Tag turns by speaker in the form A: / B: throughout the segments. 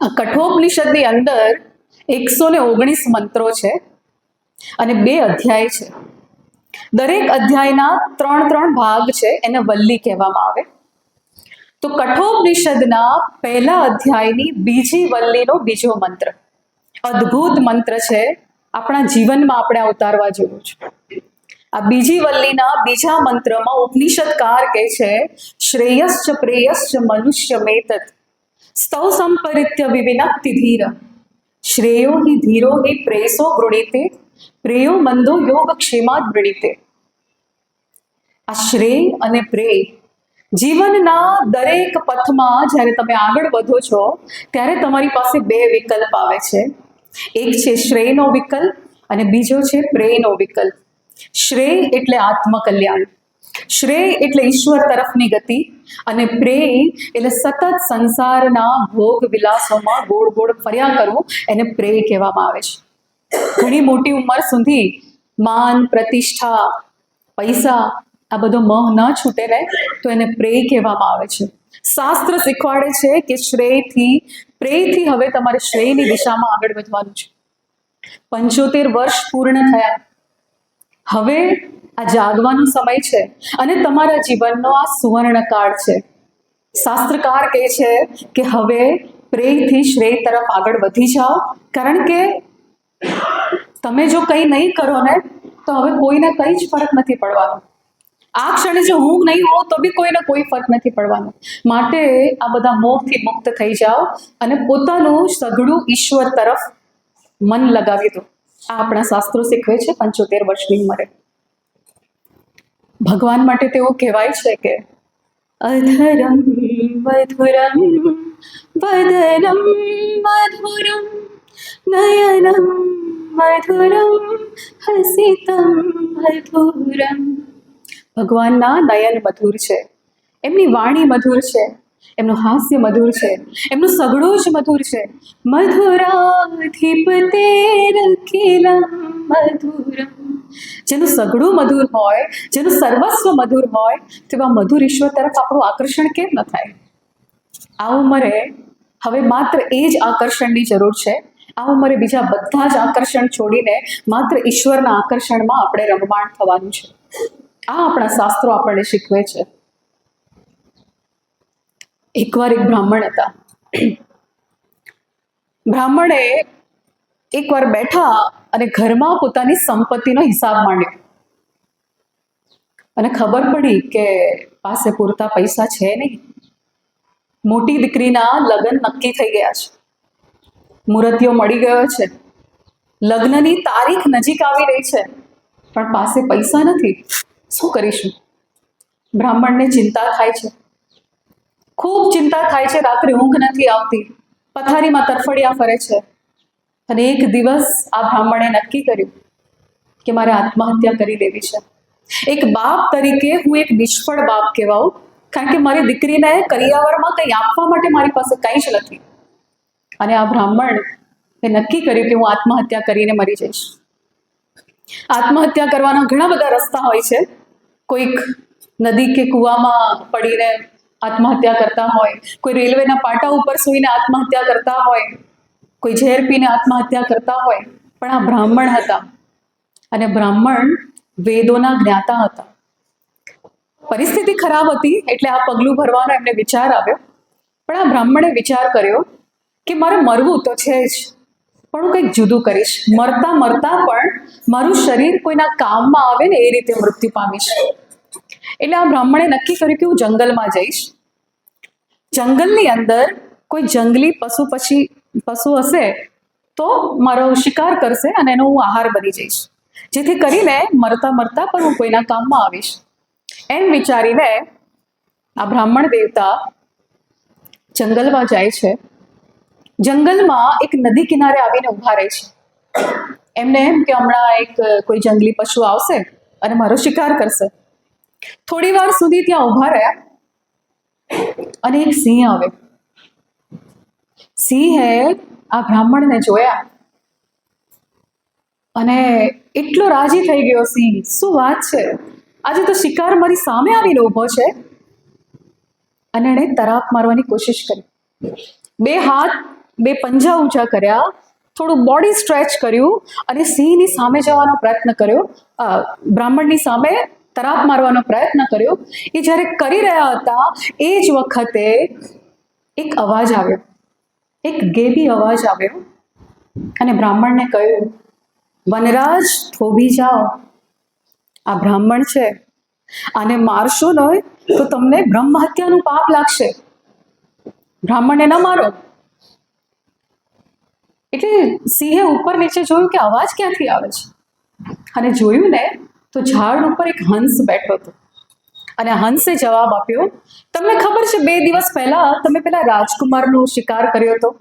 A: આ કઠોપનિષદની અંદર એકસો ને ઓગણીસ મંત્રો છે અને બે અધ્યાય છે. દરેક અધ્યાયના ત્રણ ત્રણ ભાગ છે એને વલ્લી કહેવામાં આવે. તો કઠોપનિષદના પહેલા અધ્યાયની બીજી વલ્લીનો બીજો મંત્ર. અદ્ભુત મંત્ર છે. આપણા જીવનમાં આપણે ઉતારવા જેવું છે. આ બીજી વલ્લીના બીજા મંત્રમાં ઉપનિષદકાર કહે છે શ્રેયશ્ચ પ્રેયશ્ચ મનુષ્ય મેતત સ્તૌ સંપરિત્ય વિવિનક્તિ ધીર શ્રેયો હિ ધીરો હિ પ્રેસો વૃણીતે પ્રેયો મંદો યોગ ક્ષેમાદ વૃણીતે આ શ્રેય અને પ્રેય જીવનના દરેક પથમાં જ્યારે તમે આગળ વધો છો, ત્યારે તમારી પાસે બે વિકલ્પ આવે છે. એક છે શ્રેયનો વિકલ્પ અને બીજો છે પ્રેયનો વિકલ્પ. શ્રેય એટલે આત્મકલ્યાણ. શ્રેય એટલે ઈશ્વર તરફની ગતિ અને પ્રેય એટલે સતત સંસારના ભોગ વિલાસોમાં ગોળ ગોળ ફર્યા કરવું એને પ્રેય કહેવામાં આવે છે. ઘણી મોટી ઉંમર સુધી માન, પ્રતિષ્ઠા, પૈસા આ બધો મોહ ન છૂટે રહે તો એને પ્રેય કહેવામાં આવે છે. શાસ્ત્ર શીખવાડે છે કે શ્રેયથી, પ્રેયથી હવે તમારે શ્રેયની દિશામાં આગળ વધવાનું છે. પંચોતેર વર્ષ પૂર્ણ થયા. હવે આ જાગવાનો સમય છે અને તમારા જીવનનો આ સુવર્ણકાળ છે. શાસ્ત્રકાર કહે છે કે હવે પ્રેયથી શ્રેય તરફ આગળ વધી જાઓ, કારણ કે તમે જો કંઈ નહીં કરો ને, તો હવે કોઈને કંઈ જ ફરક નથી પડવાનો. આ ક્ષણે જો હું નહીં હોઉં, તો બી કોઈને કોઈ ફરક નથી પડવાનો. માટે આ બધા મોહથી મુક્ત થઈ જાઓ અને પોતાનું સઘળું ઈશ્વર તરફ મન લગાવી દો. આ આપણા શાસ્ત્રો શીખવે છે, પંચોતેર વર્ષની ઉંમરે. ભગવાન માટે તેવું કહેવાય છે કે અધરમ મધુરમ, વદનમ મધુરમ, નયનમ મધુરમ, હસિતમ મધુરમ. ભગવાનના નયન મધુર છે. એમની વાણી મધુર છે. એમનું હાસ્ય મધુર છે. એમનું સગડું જ મધુર છે. મધુરમ જેનું સગડું મધુર હોય, જેનું સર્વસ્વ મધુર હોય, તેવા મધુર ઈશ્વર તરફ આપણું આકર્ષણ કેમ ન થાય? આ ઉંમરે હવે માત્ર એ જ આકર્ષણની જરૂર છે. આ ઉંમરે બીજા બધા જ આકર્ષણ છોડીને માત્ર ઈશ્વરના આકર્ષણમાં આપણે રમમાણ થવાનું છે. આ આપણા શાસ્ત્રો આપણને શીખવે છે. એકવાર એક બ્રાહ્મણ હતા. બ્રાહ્મણે એકવાર બેઠા અને ઘરમાં પોતાની સંપત્તિનો હિસાબ માંડ્યો. અને ખબર પડી કે પાસે પૂરતા પૈસા છે નહીં. મોટી દીકરીના લગ્ન નક્કી થઈ ગયા છે. મુહૂર્તિયો મળી ગયો છે. લગ્નની તારીખ નજીક આવી રહી છે. પણ પાસે પૈસા નથી. શું કરીશું? બ્રાહ્મણને ચિંતા થાય છે. ખૂબ ચિંતા થાય છે, રાત્રે ઊંઘ નથી આવતી. પથારીમાં તરફડિયા ફરે છે. અને એક દિવસ આ બ્રાહ્મણે નક્કી કર્યું કે મારે આત્મહત્યા કરી દેવી છે. એક બાપ તરીકે હું એક નિષ્ફળ બાપ કહેવાઉં, કારણ કે મારી દીકરીને કરિયાવરમાં કંઈ આપવા માટે મારી પાસે કંઈ જ નથી. અને આ બ્રાહ્મણ એ નક્કી કર્યું કે હું આત્મહત્યા કરીને મરી જઈશ. આત્મહત્યા કરવાના ઘણા બધા રસ્તા હોય છે. કોઈક નદી કે કૂવામાં પડીને આત્મહત્યા કરતા હોય, કોઈ રેલવેના પાટા ઉપર સૂઈને આત્મહત્યા કરતા હોય, કોઈ ઝેર પીને આત્મહત્યા કરતા હોય, પણ આ બ્રાહ્મણ હતા. અને બ્રાહ્મણ વેદોના જ્ઞાતા હતા. પરિસ્થિતિ ખરાબ હતી, એટલે આ પગલું ભરવાનો એમને વિચાર આવ્યો. પણ આ બ્રાહ્મણે વિચાર કર્યો કે મારે મરવું તો છે જ, પણ હું કંઈક જુદું કરીશ. મરતા મરતા પણ મારું શરીર કોઈના કામમાં આવે ને એ રીતે મૃત્યુ પામીશ. એટલે આ બ્રાહ્મણે નક્કી કર્યું કે હું જંગલમાં જઈશ. જંગલની અંદર કોઈ જંગલી પશુ પછી, પશુ હશે તો મારો શિકાર કરશે અને એનો હું આહાર બની જઈશ. જેથી કરીને મરતા મરતા પણ હું કોઈના કામમાં આવીશ. એમ વિચારીને આ બ્રાહ્મણ દેવતા જંગલમાં જાય છે. જંગલમાં એક નદી કિનારે આવીને ઊભા રહે છે. એમને એમ કે હમણાં એક કોઈ જંગલી પશુ આવશે અને મારો શિકાર કરશે. થોડી વાર સુધી ત્યાં ઊભા રહ્યા અને એક સિંહ આવે. સિંહે આ બ્રાહ્મણને જોયા અને એટલો રાજી થઈ ગયો સિંહ. શું વાત છે? આજે તો શિકાર મારી સામે આવીને ઊભો છે. અને એણે તરાપ મારવાની કોશિશ કરી. બે હાથ, બે પંજા ઊંચા કર્યા, થોડું બોડી સ્ટ્રેચ કર્યું અને સિંહની સામે જવાનો પ્રયત્ન કર્યો. બ્રાહ્મણની સામે તરાપ મારવાનો પ્રયત્ન કર્યો એ જ્યારે કરી રહ્યા હતા, એ જ વખતે એક અવાજ આવ્યો. એક ગેબી અવાજ આવ્યો અને બ્રાહ્મણને કહ્યું, વનરાજ, થોભી જાઓ. આ બ્રાહ્મણ છે. આને મારશો નહીં તો તમને બ્રહ્મ હત્યાનું પાપ લાગશે. બ્રાહ્મણને ન મારો. એટલે સિંહે ઉપર નીચે જોયું કે અવાજ ક્યાંથી આવે છે? અને જોયું ને તો ઝાડ ઉપર એક હંસ બેઠો હતો. અને હંસે જવાબ આપ્યો, તમને ખબર છે, બે દિવસ પહેલા તમે પેલા રાજકુમારનો શિકાર કર્યો હતો?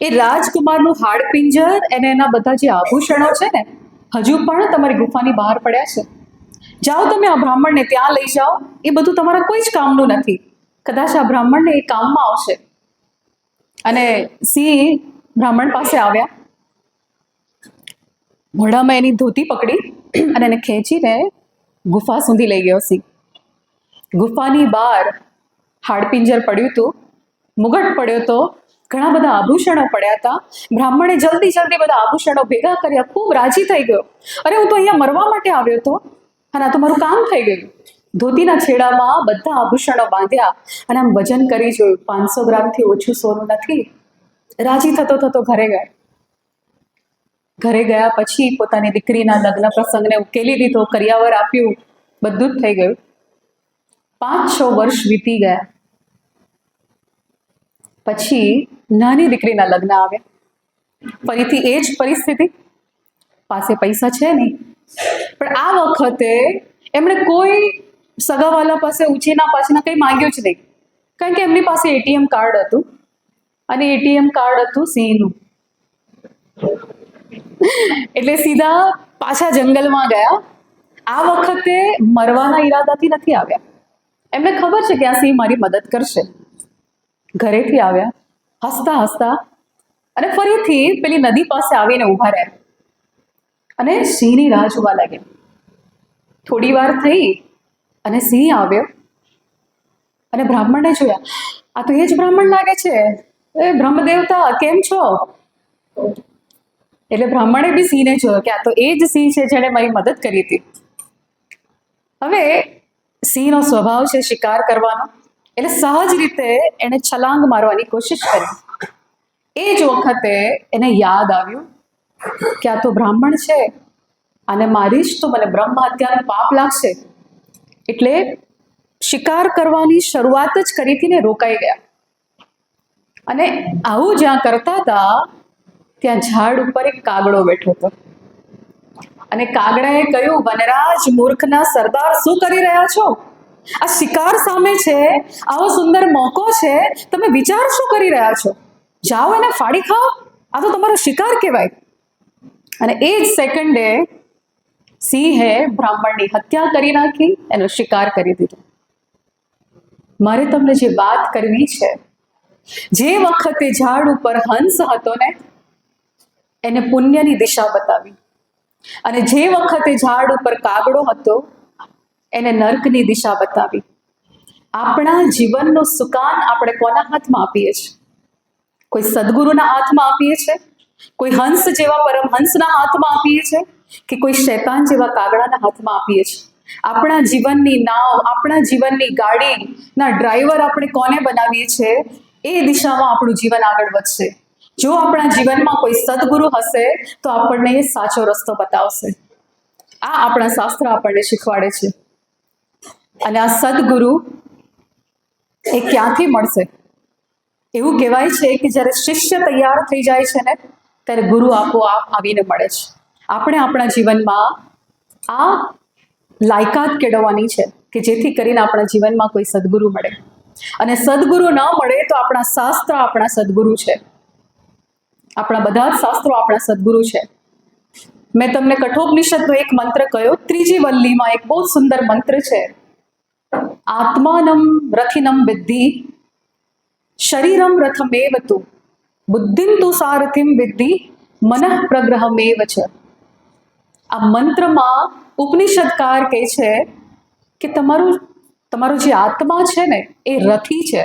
A: એ રાજકુમારનું હાડપિંજર અને એના બધા જે આભૂષણો છે ને, હજુ પણ તમારી ગુફાની બહાર પડ્યા છે. જાઓ તમે આ બ્રાહ્મણને ત્યાં લઈ જાઓ, એ બધું તમારા કોઈ જ કામનું નથી. કદાચ આ બ્રાહ્મણને એ કામમાં આવશે. અને સિંહ બ્રાહ્મણ પાસે આવ્યા. મોઢામાં એની ધોતી પકડી અને એને ખેંચીને ગુફા સુધી લઈ ગયો સિંહ ગુફાની બહાર હાડપિંજર પડ્યું હતું, મુગટ પડ્યો હતો ઘણા બધા આભૂષણો પડ્યા હતા. બ્રાહ્મણે જલ્દી જલ્દી બધા આભૂષણો ભેગા કર્યા, ખૂબ રાજી થઈ ગયો. અરે હું તો અહીંયા મરવા માટે આવ્યો હતો, અને આ તો મારું કામ થઈ ગયું. ધોતીના છેડામાં બધા આભૂષણો બાંધ્યા અને આમ વજન કરી જોયું. પાંચસો ગ્રામથી ઓછું સોનું નથી. રાજી થતો થતો ઘરે ગયા. ઘરે ગયા પછી પોતાની દીકરીના લગ્ન પ્રસંગને ઉકેલી દીધો, કરિયાવર આપ્યું, બધું જ થઈ ગયું. પાંચ છ વર્ષ વીતી ગયા. પછી નાની દીકરીના લગ્ન આવ્યા ફરીથી એ જ પરિસ્થિતિ. પાસે પૈસા છે નહીં. પણ આ વખતે એમણે કોઈ સગાવાલા પાસે, ઉછીના પાછીના કંઈ માંગ્યું જ નહીં. કારણ કે એમની પાસે એટીએમ કાર્ડ હતું. અને એટીએમ કાર્ડ હતું સિંહનું એટલે સીધા પાછા જંગલમાં ગયા. આ વખતે મરવાના ઈરાદાથી નથી આવ્યા. એમને ખબર છે કે આ સિંહ મારી મદદ કરશે. ઘરેથી આવ્યા, હસતા હસતા અને ફરીથી પેલી નદી પાસે આવીને ઊભા રહ્યા. અને સિંહની રાહ જોવા લાગ્યા. થોડી વાર થઈ અને સિંહ આવ્યો અને બ્રાહ્મણને જોયા. આ તો એ જ બ્રાહ્મણ લાગે છે. એ બ્રહ્મદેવતા, કેમ છો? એટલે બ્રાહ્મણે બી સિંહને જોયો કે આ તો એ જ સિંહ છે જેણે મારી મદદ કરી હતી. હવે સિંહનો સ્વભાવ છે શિકાર કરવાનો. એટલે સહજ રીતે એણે છલાંગ મારવાની કોશિશ કરી. એ જ વખતે એને યાદ આવ્યું કે આ તો બ્રાહ્મણ છે અને મારીશ તો મને બ્રહ્મ હત્યાનું પાપ લાગશે. એટલે શિકાર કરવાની શરૂઆત જ કરી હતી ને રોકાઈ ગયા. અને આવું જ્યાં કરતા હતા ત્યાં ઝાડ ઉપર એક કાગડો બેઠો હતો. અને કાગડાએ કહ્યું, વનરાજ મૂર્ખના સરદાર શું કરી રહ્યા છો? આ શિકાર સામે છે, આવો સુંદર મોકો છે, તમે વિચાર શું કરી રહ્યા છો? જાઓ એને ફાડી ખાઓ, આ તો તમારો શિકાર કહેવાય. અને એ જ સેકન્ડે સિંહે બ્રાહ્મણની હત્યા કરી નાખી, એનો શિકાર કરી દીધો. મારે તમને જે વાત કરવી છે, જે વખતે ઝાડ ઉપર હંસ હતો ને એને પુણ્યની દિશા બતાવી. અને જે વખતે ઝાડ ઉપર કાગડો હતો, એને નર્કની દિશા બતાવી. આપણા જીવનનું સુકાન આપણે કોના હાથમાં આપીએ છીએ? કોઈ સદગુરુના હાથમાં આપીએ છીએ? કોઈ હંસ જેવા પરમહંસના હાથમાં આપીએ છીએ? કે કોઈ શૈતાન જેવા કાગડાના હાથમાં આપીએ છીએ? આપણા જીવનની નાવ, આપણા જીવનની ગાડીના ડ્રાઈવર આપણે કોને બનાવીએ છીએ? એ દિશામાં આપણું જીવન આગળ વધશે. જો આપણા જીવનમાં કોઈ સદગુરુ હશે, તો આપણને સાચો રસ્તો બતાવશે. આ આપણા શાસ્ત્ર આપણને શીખવાડે છે. અને આ સદગુરુ એ ક્યાંથી મળશે? એવું કહેવાય છે કે જ્યારે શિષ્ય તૈયાર થઈ જાય છે ને, ત્યારે ગુરુ આપોઆપ આવીને મળે છે. આપણે આપણા જીવનમાં આ લાયકાત કેળવવાની છે કે જેથી કરીને આપણા જીવનમાં કોઈ સદગુરુ મળે. અને સદગુરુ ન મળે તો આપણા શાસ્ત્ર આપણા સદગુરુ છે. આપણા બધા જ શાસ્ત્રો આપણા સદગુરુ છે. મેં તમને કઠોપનિષદનો એક મંત્ર કયો ત્રીજી વલ્લીમાં એક બહુ સુંદર મંત્ર છે. આત્માનમ રથિનમ વિદ્ધિ, શરીરમ રથમેવ તું બુદ્ધિમ તું સારથિમ વિદ્ધિ, મનઃ પ્રગ્રહમેવ છે. આ મંત્રમાં ઉપનિષદકાર કહે છે કે તમારું તમારું જે આત્મા છે ને, એ રથી છે.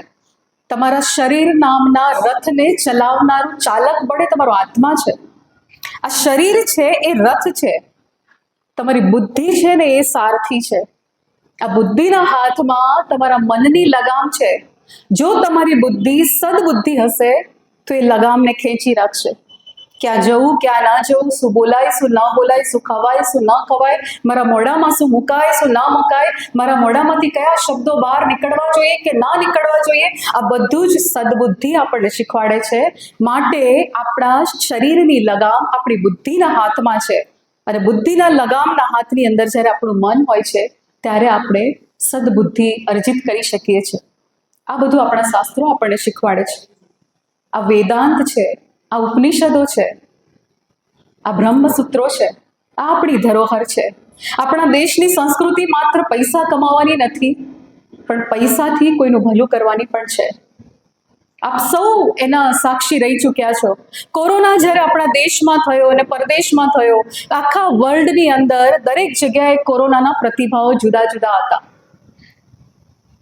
A: તમારા શરીર નામના રથને ચલાવનારું ચાલક બળે તમારો આત્મા છે. આ શરીર છે, એ રથ છે. તમારી બુદ્ધિ છે ને, એ સારથી છે. આ બુદ્ધિના હાથમાં તમારા મનની લગામ છે. જો તમારી બુદ્ધિ સદબુદ્ધિ હશે, તો એ લગામને ખેંચી રાખશે. ક્યાં જવું, ક્યાં ના જવું, શું બોલાય, શું ન બોલાય, શું ખવાય, શું ન ખવાય, મારા મોઢામાં શું મુકાય, શું ના મુકાય, મારા મોઢામાંથી કયા શબ્દો બહાર નીકળવા જોઈએ કે ના નીકળવા જોઈએ, આ બધું જ સદબુદ્ધિ આપણને શીખવાડે છે. માટે આપણા શરીરની લગામ આપણી બુદ્ધિના હાથમાં છે. અને બુદ્ધિના લગામના હાથની અંદર જ્યારે આપણું મન હોય છે, ત્યારે આપણે સદબુદ્ધિ અર્જિત કરી શકીએ છીએ. આ બધું આપણા શાસ્ત્રો આપણને શીખવાડે છે. આ વેદાંત છે આ ઉપનિષદો છે, આ બ્રહ્મસૂત્રો છે, આ આપણી ધરોહર છે. આપણા દેશની સંસ્કૃતિ માત્ર પૈસા કમાવાની નથી, પણ પૈસાથી કોઈનું ભલું કરવાની પણ છે. આપ સૌ એના સાક્ષી રહી ચૂક્યા છો. કોરોના જ્યારે આપણા દેશમાં થયો અને પરદેશમાં થયો, આખા વર્લ્ડની અંદર દરેક જગ્યાએ કોરોનાના પ્રતિભાવો જુદા જુદા હતા.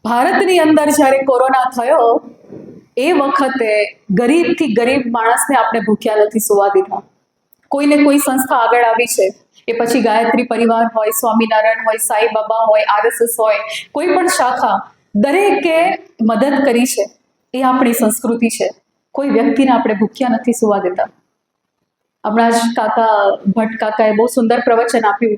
A: ભારતની અંદર જ્યારે કોરોના થયો એ વખતે ગરીબથી ગરીબ માણસને આપણે ભૂખ્યા નથી સુવા દીધા. કોઈને કોઈ સંસ્થા આગળ આવી છે એ પછી ગાયત્રી પરિવાર હોય, સ્વામિનારાયણ હોય, સાઈ બાબા હોય, આરએસએસ હોય, કોઈ પણ શાખા દરેકે મદદ કરી છે. એ આપણી સંસ્કૃતિ છે. કોઈ વ્યક્તિને આપણે ભૂખ્યા નથી સુવા દેતા. હમણાં જ કાકા ભટ્ટ કાકાએ બહુ સુંદર પ્રવચન આપ્યું.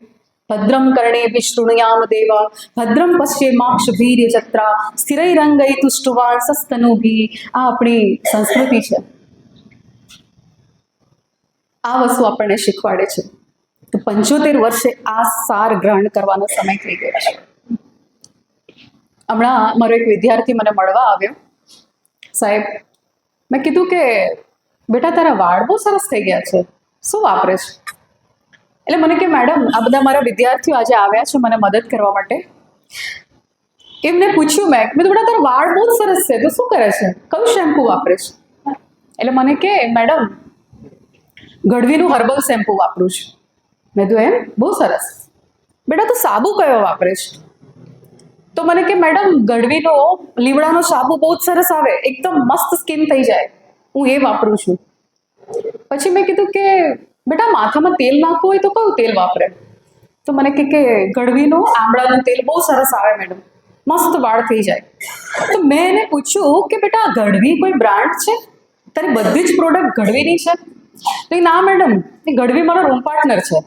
A: ભદ્રમ કર્ણે વિષ્ણુયામ દેવા ભદ્રમ પશ્ચિમાક્ષ વીર્ય જત્રા સ્થિરૈરંગೈ તુષ્ટુવાન સસ્તનુભી આ આપણી સંસ્કૃતિ છે આ વસ્તુ આપણને શીખવાડે છે તો પંચોતેર વર્ષે આ સાર ગ્રહણ કરવાનો સમય થઈ ગયો છે હમણાં મારો એક વિદ્યાર્થી મને મળવા આવ્યો સાહેબ મેં કીધું કે બેટા તારા વાળ બહુ સરસ થઈ ગયા છે શું વાપરે છે એટલે મને કે, મેડમ, આ બધા મારા વિદ્યાર્થીઓ આજે આવ્યા છે મને મદદ કરવા માટે. એમને પૂછ્યું મેં મેં બધા તારા વાળ બહુ સરસ છે, તો શું કરે છે? કયું શેમ્પુ વાપરે છે? એટલે મને કે, મેડમ, ગઢવીનું હર્બલ શેમ્પુ વાપરું છું. મેં તો એમ? બહુ સરસ. બેટા, તો સાબુ કયો વાપરે છે? તો મને કે, મેડમ, ગઢવીનો, લીમડાનો સાબુ બહુ જ સરસ આવે, એકદમ મસ્ત સ્કિન થઈ જાય, હું એ વાપરું છું. પછી મેં કીધું કે બેટા, માથામાં તેલ નાખવું હોય તો કયું તેલ વાપરે? તો મને કે કે, ગળવીનું આમળાનું તેલ બહુ સરસ આવે મેડમ. મસ્ત વાળ થઈ જાય. તો મેં એને પૂછ્યું કે બેટા, ગળવી કોઈ બ્રાન્ડ છે? તારી બધી જ પ્રોડક્ટ ગળવીની છે? તો ના મેડમ, એ ગઢવી મારો રૂમ પાર્ટનર છે.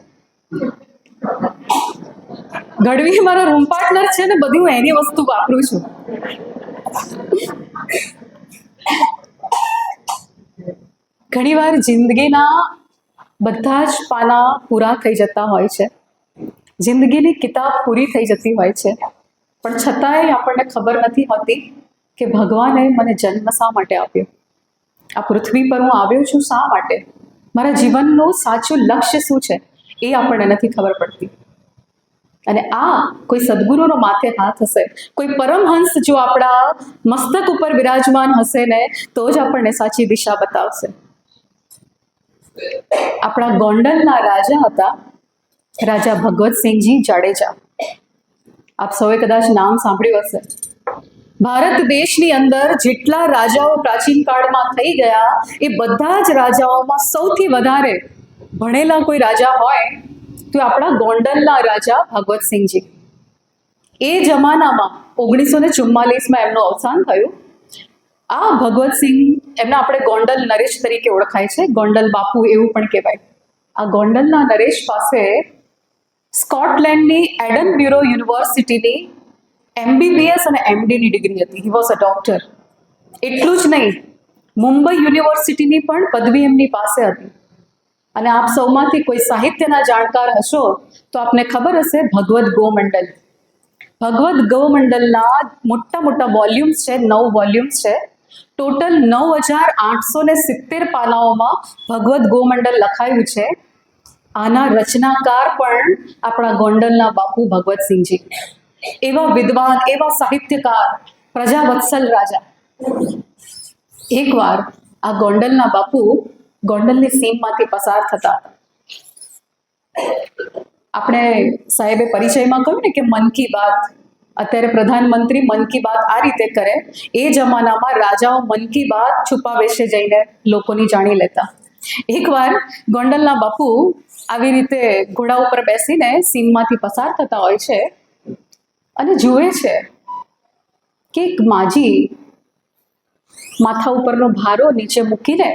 A: ગળવી મારો રૂમ પાર્ટનર છે ને બધી હું એની વસ્તુ વાપરું છું. ઘણીવાર જિંદગીના બધા જ પાના પૂરા થઈ જતા હોય છે. જિંદગીની કિતાબ પૂરી થઈ જતી હોય છે. પણ છતાંય આપણને ખબર નથી હોતી કે ભગવાને મને જન્મ શા માટે આપ્યો? આ પૃથ્વી પર હું આવ્યો છું શા માટે? મારા જીવનનું સાચું લક્ષ્ય શું છે? એ આપણને નથી ખબર પડતી. અને આ કોઈ સદગુરુનો માથે હાથ હશે, કોઈ પરમહંસ જો આપણા મસ્તક ઉપર બિરાજમાન હશે ને, તો જ આપણને સાચી દિશા બતાવશે. આપણા ગોંડલના રાજા હતા, રાજા ભગવતસિંહજી જાડેજા. આપ સૌએ કદાચ નામ સાંભળ્યું હશે. ભારત દેશની અંદર જેટલા રાજાઓ પ્રાચીન કાળમાં થઈ ગયા, એ બધા જ રાજાઓમાં સૌથી વધારે ભણેલા કોઈ રાજા હોય તો આપણા ગોંડલના રાજા ભગવતસિંહજી એ જમાનામાં ઓગણીસો ને ચુમ્માલીસમાં એમનું અવસાન થયું. આ ભગવતસિંહ એમના આપણે ગોંડલ નરેશ તરીકે ઓળખાય છે. ગોંડલ બાપુ એવું પણ કહેવાય. આ ગોંડલના નરેશ પાસે સ્કોટલેન્ડની એડન બ્યુરો યુનિવર્સિટીની એમબીબીએસ અને એમડીની ડિગ્રી હતી. હી વોઝ અ ડોક્ટર એટલું જ નહીં, મુંબઈ યુનિવર્સિટીની પણ પદવી એમની પાસે હતી. અને આપ સૌમાંથી કોઈ સાહિત્યના જાણકાર હશો તો આપને ખબર હશે ભગવદ્ ગોમંડલ ભગવદ્ ગૌમંડલના મોટા મોટા વોલ્યુમ્સ છે, નવ વોલ્યુમ્સ છે. ટોટલ નવ હજાર આઠસો ને સિત્તેર પાનાઓમાં ભગવદ્ ગોમંડલ લખાયું છે. આના રચનાકાર પણ આપણા ગોંડલના બાપુ ભગવતસિંહજી. એવા વિદ્વાન, એવા સાહિત્યકાર, પ્રજાવત્સલ રાજા. એકવાર આ ગોંડલના બાપુ ગોંડલની સીમમાંથી પસાર થતા. આપણે સાહેબે પરિચયમાં કહ્યું ને કે મન કી બાત. અત્યારે પ્રધાનમંત્રી મન કી બાત આ રીતે કરે, એ જમાનામાં રાજાઓ મન કી બાત છુપાવે છે જઈને લોકોની જાણી લેતા. એકવાર ગોંડલના બાપુ આવી રીતે ઘોડા ઉપર બેસીને સીમમાંથી પસાર થતા હોય છે અને જુએ છે કે એક માજી માથા ઉપરનો ભારો નીચે મૂકીને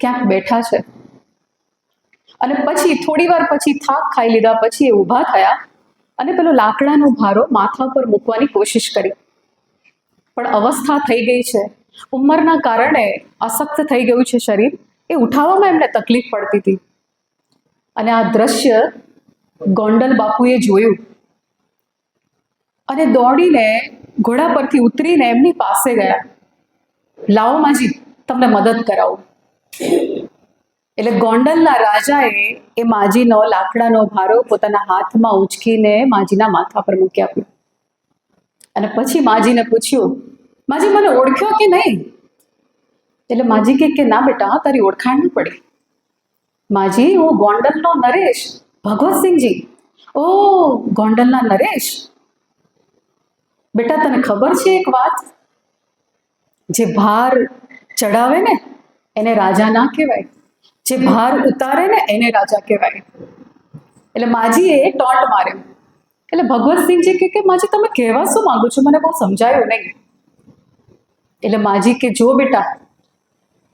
A: ક્યાંક બેઠા છે. અને પછી થોડી વાર પછી થાક ખાઈ લીધા, પછી એ ઊભા થયા અને પેલો લાકડાનો ભારો માથા પર મૂકવાની કોશિશ કરી. પણ અવસ્થા થઈ ગઈ છે. ઉંમરના કારણે અશક્ત થઈ ગયું છે શરીર. એ ઉઠાવવામાં એમને તકલીફ પડતી હતી. અને આ દ્રશ્ય ગોંડલ બાપુએ જોયું. અને દોડીને ઘોડા પરથી ઉતરીને એમની પાસે ગયા. લાવો માજી, તમને મદદ કરાવું. એટલે ગોંડલના રાજાએ એ માજીનો લાકડાનો ભારો પોતાના હાથમાં ઉંચકીને માજીના માથા પર મૂકી આપ્યો. અને પછી માજીને પૂછ્યું, માજી, મને ઓળખ્યો કે નહીં? એટલે માજી કહે કે ના બેટા, તારી ઓળખાણ ન પડી. માજી, હું ગોંડલનો નરેશ ભગવતસિંહજી ઓ, ગોંડલના નરેશ? બેટા, તને ખબર છે એક વાત? જે ભાર ચડાવે ને, એને રાજા ના કહેવાય. જે ભાર ઉતારે ને એને રાજા કહેવાય. એટલે માજીએ ટોન્ટ માર્યો. એટલે ભગવતસિંહજી કે કે, માજી, તમે કહેવા શું માંગો છો? મને બહુ સમજાયું નહીં. એટલે માજી કે, જો બેટા,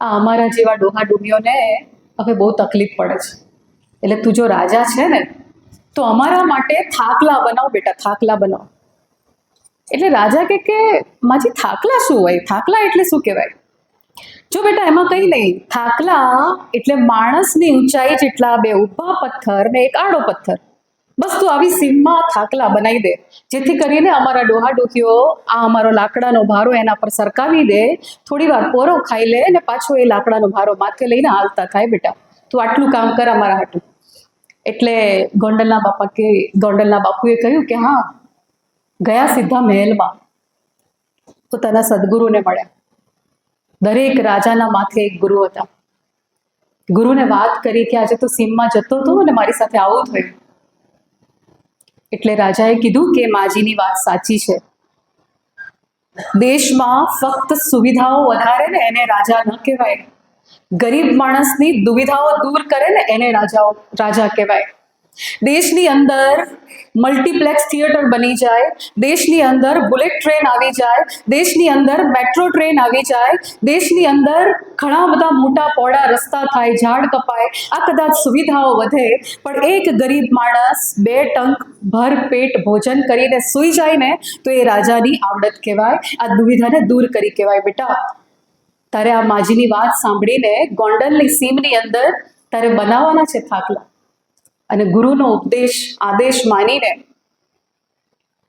A: આ અમારા જેવા ડોહા ડોમીઓને હવે બહુ તકલીફ પડે છે. એટલે તું જો રાજા છે ને, તો અમારા માટે થાકલા બનાવ બેટા, થાકલા બનાવ. એટલે રાજા કે, માજી, થાકલા શું હોય? થાકલા એટલે શું કહેવાય? જો બેટા, એમાં કંઈ નહીં. થાકલા, એટલે માણસની ઊંચાઈ જેટલા બે ઊભા પથ્થર ને એક આડો પથ્થર. બસ તું આવી સીમમાં થાકલા બનાવી દે. જેથી કરીને અમારા ડોહા ડોહીઓ આ અમારો લાકડાનો ભારો એના પર સરકાવી દે. થોડી વાર પોરો ખાઈ લે અને પાછો એ લાકડાનો ભારો માથે લઈને હાલતા થાય બેટા. તું આટલું કામ કર અમારા હાટું. એટલે ગોંડલના બાપા કે ગોંડલના બાપુએ કહ્યું કે હા, ગયા સીધા મહેલમાં. તો તેના સદગુરુને મળ્યા. દરેક રાજાના માથે એક ગુરુ હતા. ગુરુને વાત કરી કે આજે તો સીમમાં જતો હતો અને મારી સાથે આવું થયું. એટલે રાજાએ કીધું કે માજીની વાત સાચી છે. દેશમાં ફક્ત સુવિધાઓ વધારે ને એને રાજા ન કહેવાય. ગરીબ માણસની દુવિધાઓ દૂર કરે ને એને રાજાઓ, રાજા કહેવાય. દેશની અંદર મલ્ટીપ્લેક્સ થિયેટર બની જાય, દેશની અંદર બુલેટ ટ્રેન આવી જાય, દેશની અંદર મેટ્રો ટ્રેન આવી જાય, દેશની અંદર ઘણા બધા મોટા પોળા રસ્તા થાય, ઝાડ કપાય, આ કદાચ સુવિધાઓ વધે, પણ એક ગરીબ માણસ બે ટંક ભર પેટ ભોજન કરીને સૂઈ જાય ને, તો એ રાજાની આવડત કહેવાય, આ દુવિધાને દૂર કરી કહેવાય બેટા. તારે આ માજીની વાત સાંભળીને ગોંડલની સીમની અંદર તારે બનાવવાના છે થાકલા. અને ગુરુનો ઉપદેશ, આદેશ માનીને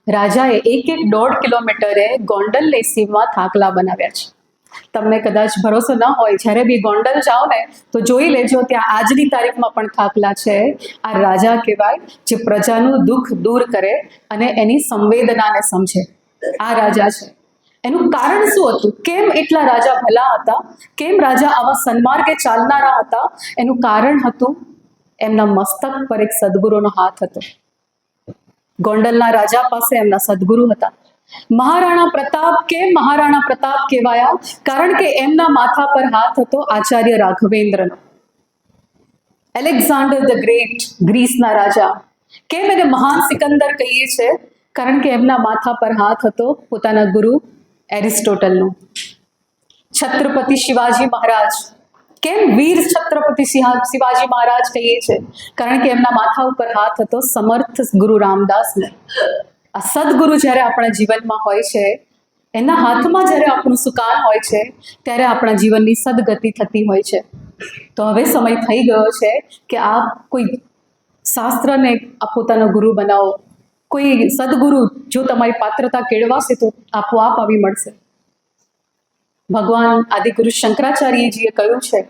A: રાજાએ એક એક દોઢ કિલોમીટરે ગોંડલ લેસીમાં થાકલા બનાવ્યા છે. તમને કદાચ ભરોસો ન હોય, જ્યારે બી ગોંડલ જાઓ ને, તો જોઈ લેજો ત્યાં આજની તારીખમાં પણ થાકલા છે. આ રાજા કહેવાય જે પ્રજાનું દુઃખ દૂર કરે અને એની સંવેદનાને સમજે. આ રાજા છે. એનું કારણ શું હતું? કેમ એટલા રાજા ભલા હતા? કેમ રાજા આવા સન્માર્ગે ચાલનારા હતા? એનું કારણ હતું એમના મસ્તક પર એક સદગુરુનો હાથ હતો. ગોંડલના રાજા પાસે એમના સદગુરુ હતા. મહારાણા પ્રતાપ કેમ મહારાણા પ્રતાપ કહેવાયા? કારણ કે એમના માથા પર હાથ હતો આચાર્ય રાઘવેન્દ્રનો. એલેક્ઝાન્ડર ધ ગ્રેટ, ગ્રીસના રાજા. કેમ એને મહાન સિકંદર કહીએ છે? કારણ કે એમના માથા પર હાથ હતો પોતાના ગુરુ એરિસ્ટોટલનો. છત્રપતિ શિવાજી મહારાજ. કેમ વીર છત્રપતિ શિવાજી મહારાજ કહીએ છે? કારણ કે એમના માથા ઉપર હાથ હતો સમર્થ ગુરુ રામદાસને. આ સદગુરુ જ્યારે આપણા જીવનમાં હોય છે, એના હાથમાં જ્યારે આપણું સુકાન હોય છે, ત્યારે આપણા જીવનની સદગતિ થતી હોય છે. તો હવે સમય થઈ ગયો છે કે આપ કોઈ શાસ્ત્રને આ પોતાનો ગુરુ બનાવો. કોઈ સદગુરુ જો તમારી પાત્રતા કેળવાશે તો આપોઆપ આવી મળશે. ભગવાન આદિગુરુ શંકરાચાર્યજીએ કહ્યું છે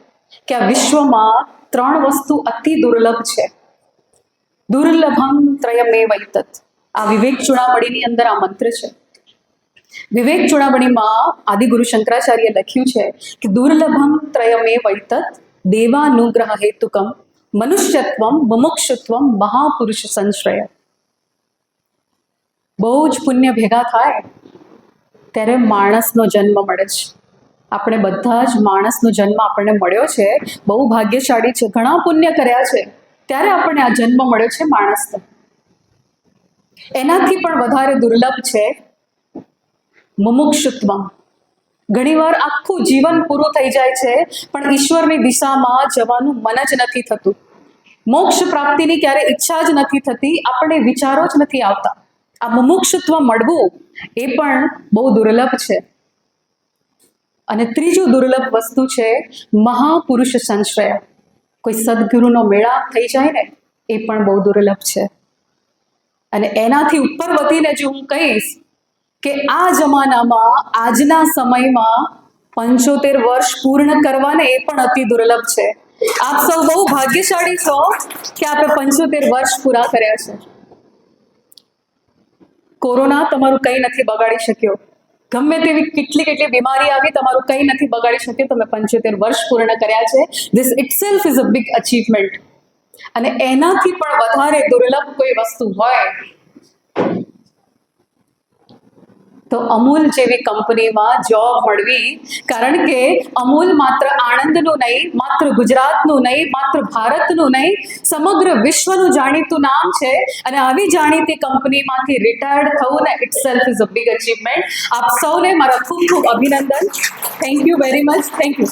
A: કે આ વિશ્વમાં ત્રણ વસ્તુ અતિ દુર્લભ છે. દુર્લભમ ત્રયમે વૈતત આ વિવેક ચૂડામણીની અંદર આ મંત્ર છે. વિવેક ચૂડામણીમાં આદિગુરુ શંકરાચાર્ય લખ્યું છે કે દુર્લભમ ત્રયમે વૈતત દેવાનુગ્રહ હેતુકમ મનુષ્યત્વમ મુમુક્ષુત્વમ મહાપુરુષ સંશ્રય. બહુ જ પુણ્ય ભેગા થાય ત્યારે માણસનો જન્મ મળે છે. આપણે બધા જ માણસનો જન્મ આપણને મળ્યો છે. બહુ ભાગ્યશાળી છે. ઘણા પુણ્ય કર્યા છે. ત્યારે આપણને આ જન્મ મળ્યો છે માણસનો. એનાથી પણ વધારે દુર્લભ છે મુમુક્ષુત્વમ. ઘણીવાર આખું જીવન પૂરું થઈ જાય છે, પણ ઈશ્વરની દિશામાં જવાનું મન જ નથી થતું. મોક્ષ પ્રાપ્તિની ક્યારે ઈચ્છા જ નથી થતી, આપણે વિચારો જ નથી આવતા. આ મુમુક્ષુત્વ મળવું એ પણ બહુ દુર્લભ છે. અને ત્રીજું દુર્લભ વસ્તુ છે મહાપુરુષ સંશ્રય. કોઈ સદગુરુનો મેળાપ થઈ જાય ને, એ પણ બહુ દુર્લભ છે. અને એનાથી ઉપર વધીને જો હું કહીશ કે આ જમાનામાં, આજના સમયમાં પંચોતેર વર્ષ પૂર્ણ કરવાને એ પણ અતિ દુર્લભ છે. આપ સૌ બહુ ભાગ્યશાળી છો કે આપણે પંચોતેર વર્ષ પૂરા કર્યા છે. કોરોના તમારું કંઈ નથી બગાડી શક્યો. ગમે તેવી કેટલી કેટલી બીમારી આવી, તમારું કંઈ નથી બગાડી શક્યું. તમે પંચોતેર વર્ષ પૂર્ણ કર્યા છે. This itself is a big achievement અને એનાથી પણ વધારે દુર્લભ કોઈ વસ્તુ હોય તો અમૂલ જેવી કંપનીમાં જોબ મળવી, કારણ કે અમૂલ માત્ર આણંદનું નહીં, માત્ર ગુજરાતનું નહીં, માત્ર ભારતનું નહીં, સમગ્ર વિશ્વનું જાણીતું નામ છે. અને આવી જાણીતી કંપનીમાંથી રિટાયર્ડ થવું ને itself is a big achievement આપ સૌને મારા ખૂબ ખૂબ અભિનંદન. Thank you very much thank you